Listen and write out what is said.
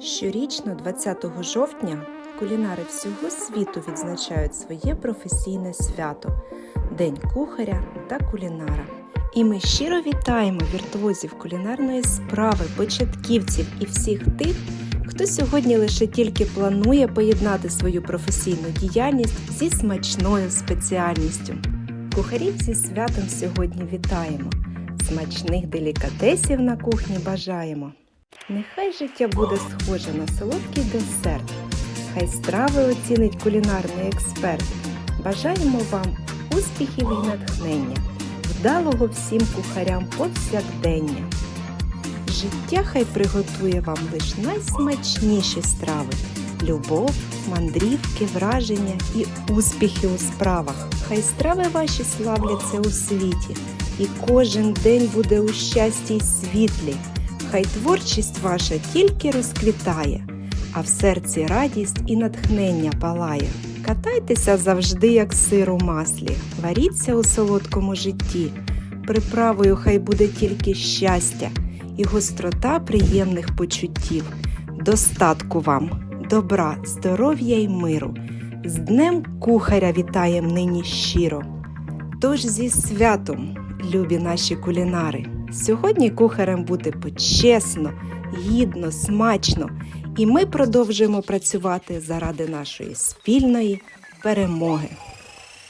Щорічно, 20 жовтня, кулінари всього світу відзначають своє професійне свято День кухаря та кулінара. І ми щиро вітаємо віртуозів кулінарної справи, початківців і всіх тих, хто сьогодні лише тільки планує поєднати свою професійну діяльність зі смачною спеціальністю. Кухарів зі святом сьогодні вітаємо. Смачних делікатесів на кухні бажаємо. Нехай життя буде схоже на солодкий десерт. Хай страви оцінить кулінарний експерт. Бажаємо вам успіхів і натхнення, вдалого всім кухарям повсякдення. Життя хай приготує вам лиш найсмачніші страви. Любов, мандрівки, враження і успіхи у справах. Хай страви ваші славляться у світі, і кожен день буде у щасті й світлі. Хай творчість ваша тільки розквітає, а в серці радість і натхнення палає. Катайтеся завжди, як сир у маслі, варіться у солодкому житті. Приправою хай буде тільки щастя і гострота приємних почуттів. Достатку вам, добра, здоров'я й миру. З Днем кухаря вітаєм нині щиро. Тож зі святом, любі наші кулінари, сьогодні кухарем бути почесно, гідно, смачно, і ми продовжуємо працювати заради нашої спільної перемоги.